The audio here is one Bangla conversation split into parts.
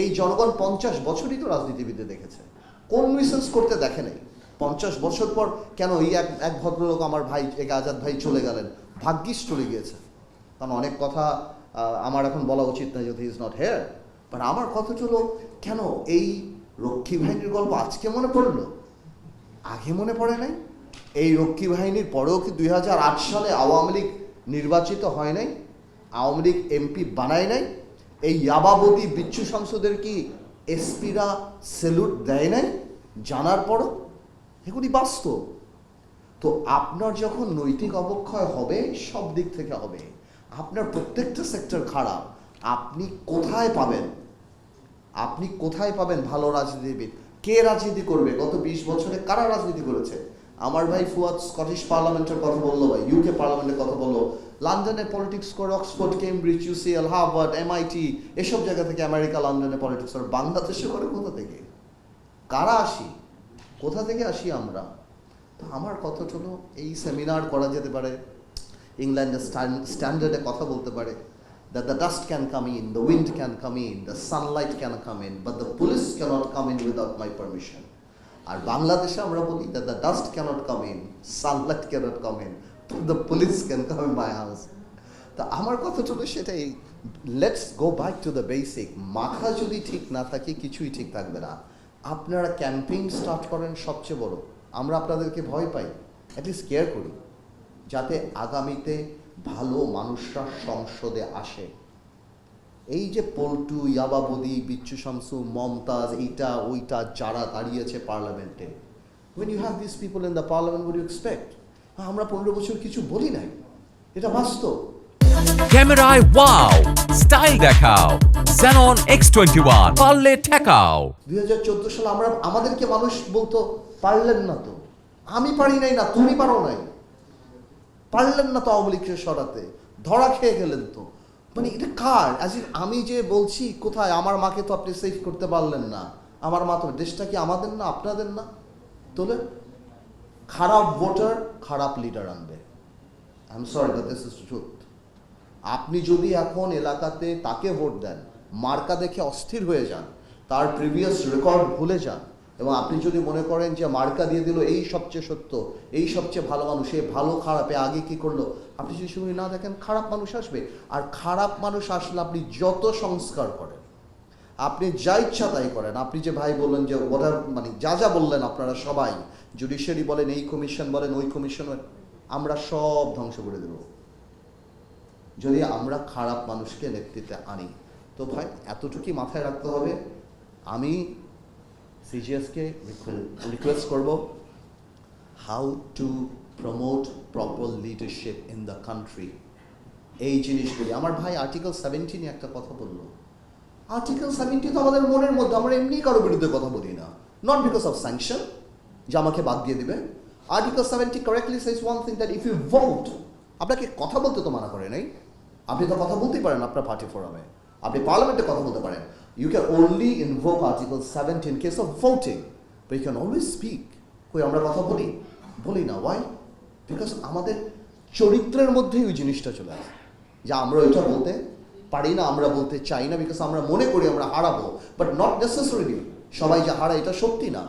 এই জনগণ পঞ্চাশ বছরই তো রাজনীতিবিদে দেখেছে। কোন রিসার্চ করতে দেখে নাই? পঞ্চাশ বছর পর কেন এই এক এক ভদ্রলোক আমার ভাই, এক আজাদ ভাই চলে গেলেন? ভাগ্যিস চলে গিয়েছে। কারণ অনেক কথা আমার এখন বলা উচিত না যদি ইজ নট হেয়ার বাট আমার কথা হলো, কেন এই রক্ষী বাহিনীর গল্প আজকে মনে পড়ল? আগে মনে পড়ে নাই? এই রক্ষী বাহিনীর পরেও কি দুই হাজার আট সালে আওয়ামী লীগ নির্বাচিত হয় নাই? আওয়ামী লীগ এমপি বানায় নাই? এই ইয়াবাবদি বিচ্ছু সংসদের কি এসপিরা সেলুট দেয় নাই? জানার পরও? এগুলি বাস্তব। তো আপনার যখন নৈতিক অবক্ষয় হবে, সব দিক থেকে হবে। আপনার প্রত্যেকটা সেক্টর খারাপ। আপনি কোথায় পাবেন? আপনি কোথায় পাবেন ভালো রাজনীতিবিদ? কে রাজনীতি করবে? গত বিশ বছরে কারা রাজনীতি করেছে? আমার ভাই ফুয়াদ স্কটিশ পার্লামেন্টের কথা বলল ভাই ইউকে পার্লামেন্টের কথা বলল। লন্ডনে পলিটিক্স করে Oxford Cambridge UCL Harvard MIT এসব জায়গা থেকে আমেরিকা লন্ডনে পলিটিক্স করে। বাংলাদেশে করে কোথা থেকে? কারা আসি? কোথা থেকে আসি আমরা? তো আমার কথা হলো এই সেমিনার করা যেতে পারে ইংল্যান্ডের স্ট্যান্ডার্ডে কথা বলতে পারে that the dust can come in, the wind can come in, the sunlight can come in, but the police cannot come in without my permission. আর বাংলাদেশে আমরা বলি the dust cannot come in, sunlight cannot come in, but the police can come in my তা আমার কথা হলো সেটাই let's go back to the basic মাথা যদি ঠিক না থাকে কিছুই ঠিক থাকবে না। আপনারা ক্যাম্পেইন স্টার্ট করেন সবচেয়ে বড় আমরা আপনাদেরকে ভয় পাই অ্যাটলিস্ট কেয়ার করি যাতে আগামীতে ভালো মানুষরা সংসদে আসে। এই যে পল্টু ইয়াবাবদি বিচ্ছু শামসু মমতাজ এইটা ওইটা যারা দাঁড়িয়েছে পার্লামেন্টে you have these people in the parliament what do you expect? আমরা পনেরো বছর কিছু বলি নাই। এটা বাস্তব। ক্যামেরায় ওয়াও স্টাইল দেখাও Xenon X21 পারলে ঠেকাও। দুই হাজার চোদ্দ সালে আমরা আমাদেরকে মানুষ বলতো পারলেন না তো। আমি পারি নাই না তুমি পারো নাই। পারলেন না তো আওয়ামী লীগকে সরাতে। ধরা খেয়ে গেলেন তো। মানে এটা কার? আমি যে বলছি, কোথায়? আমার মাকে তো আপনি সেভ করতে পারলেন না। আমার মা তো দেশটা কি আমাদের না আপনাদের না? তোলে খারাপ ভোটার খারাপ লিডার আনবে। I am sorry this is truth আপনি যদি এখন এলাকাতে তাকে ভোট দেন, মার্কা দেখে অস্থির হয়ে যান, তার প্রিভিয়াস রেকর্ড ভুলে যান এবং আপনি যদি মনে করেন যে মার্কা দিয়ে দিল, এই সবচেয়ে সত্য, এই সবচেয়ে ভালো মানুষ, এ ভালো খারাপে আগে কি করল? আপনি যদি শুনে না দেখেন খারাপ মানুষ আসবে। আর খারাপ মানুষ আসলে আপনি যত সংস্কার করেন, আপনি যা ইচ্ছা তাই করেন। আপনি যে ভাই বললেন যে ওরা মানে যা যা বললেন আপনারা সবাই জুডিশিয়ারি বলেন, এই কমিশন বলেন, ওই কমিশন আমরা সব ধ্বংস করে দেবো। যদি আমরা খারাপ মানুষকে নেতৃত্বে আনি, তো ভাই এতটুকুই মাথায় রাখতে হবে। আমি সিজিএসকে রিকোয়েস্ট করব how to promote proper leadership in the country এই জিনিসগুলি, আমার ভাই আর্টিকেল সেভেন্টিনে একটা কথা বলল। আর্টিকেল সেভেন্টি তো আমাদের মনের মধ্যে, আমরা এমনি কারও বিরুদ্ধে কথা বলি না। নট বিকজ অফ স্যাংশন যে আমাকে বাদ দিয়ে দিবে। Article seventy correctly says one thing that if you vote আপনাকে কথা বলতে তো মানা করে নাই। আপনি তো কথা বলতেই পারেন আপনার পার্টি ফোরামে আপনি পার্লামেন্টে কথা বলতে পারেন। You can only invoke article seventy in case of voting but you can always speak কই, আমরা কথা বলি? বলি না। ওয়াই বিকজ আমাদের চরিত্রের মধ্যেই ওই জিনিসটা চলে আসে। যে আমরা ওইটা বলতে পারি না, আমরা বলতে চাই না বিকজ আমরা মনে করি আমরা হারাবো। বাট নট নেসেসারিলি সবাই যে হারায় এটা সত্যি না।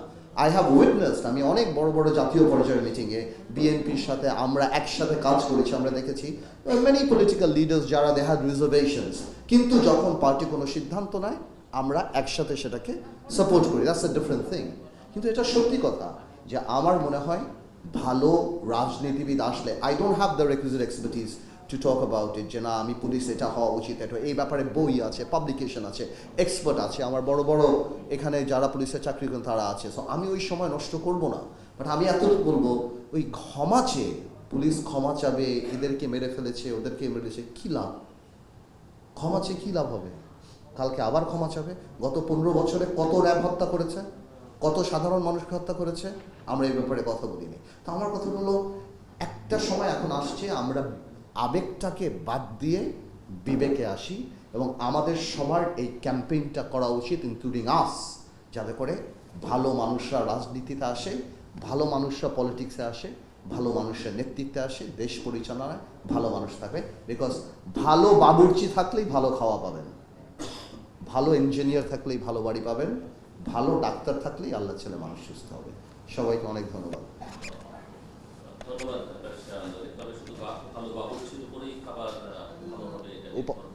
আই হ্যাভ উইটনেসড আমি অনেক বড় বড় জাতীয় পর্যায়ের মিটিংয়ে বিএনপির সাথে আমরা একসাথে কাজ করেছি, আমরা দেখেছি। মেনি পলিটিক্যাল লিডার্স যারা দে হ্যাড রিজার্ভেশনস কিন্তু যখন পার্টি কোনো সিদ্ধান্ত নেয় আমরা একসাথে সেটাকে সাপোর্ট করি। দ্যাটস এ ডিফারেন্ট থিং কিন্তু এটা সত্যি কথা যে আমার মনে হয় ভালো রাজনীতিবিদ আসলে I don't have the requisite expertise to talk about it যে না, আমি পুলিশ এটা হওয়া উচিত, এটা এই ব্যাপারে বই আছে পাবলিকেশন আছে এক্সপার্ট আছে, আমার বড় বড় এখানে যারা পুলিশের চাকরি করেন তারা আছে। সো আমি ওই সময় নষ্ট করব না। বাট আমি এতটুকু বলব, ওই ক্ষমা চেয়ে পুলিশ ক্ষমা চাবে, এদেরকে মেরে ফেলেছে, ওদেরকে মেরেছে, কী লাভ? ক্ষমা চেয়ে কী লাভ হবে? কালকে আবার ক্ষমা চাবে। গত পনেরো বছরে কত র্যাব হত্যা করেছে, কত সাধারণ মানুষকে হত্যা করেছে, আমরা এই ব্যাপারে কথা বলিনি। তো আমার কথা হলো, একটা সময় এখন আসছে, আমরা আবেগটাকে বাদ দিয়ে বিবেকে আসি এবং আমাদের সবার এই ক্যাম্পেইনটা করা উচিত ইনক্লুডিং আস যাতে করে ভালো মানুষরা রাজনীতিতে আসে, ভালো মানুষরা পলিটিক্সে আসে, ভালো মানুষের নেতৃত্বে আসে, দেশ পরিচালনায় ভালো মানুষ থাকবে। বিকজ ভালো বাবুর্চি থাকলেই ভালো খাওয়া পাবেন। ভালো ইঞ্জিনিয়ার থাকলেই ভালো বাড়ি পাবেন ভালো ডাক্তার থাকলেই আল্লাহ ছেলে মানুষ সুস্থ হবে। সবাইকে অনেক ধন্যবাদ। ধন্যবাদ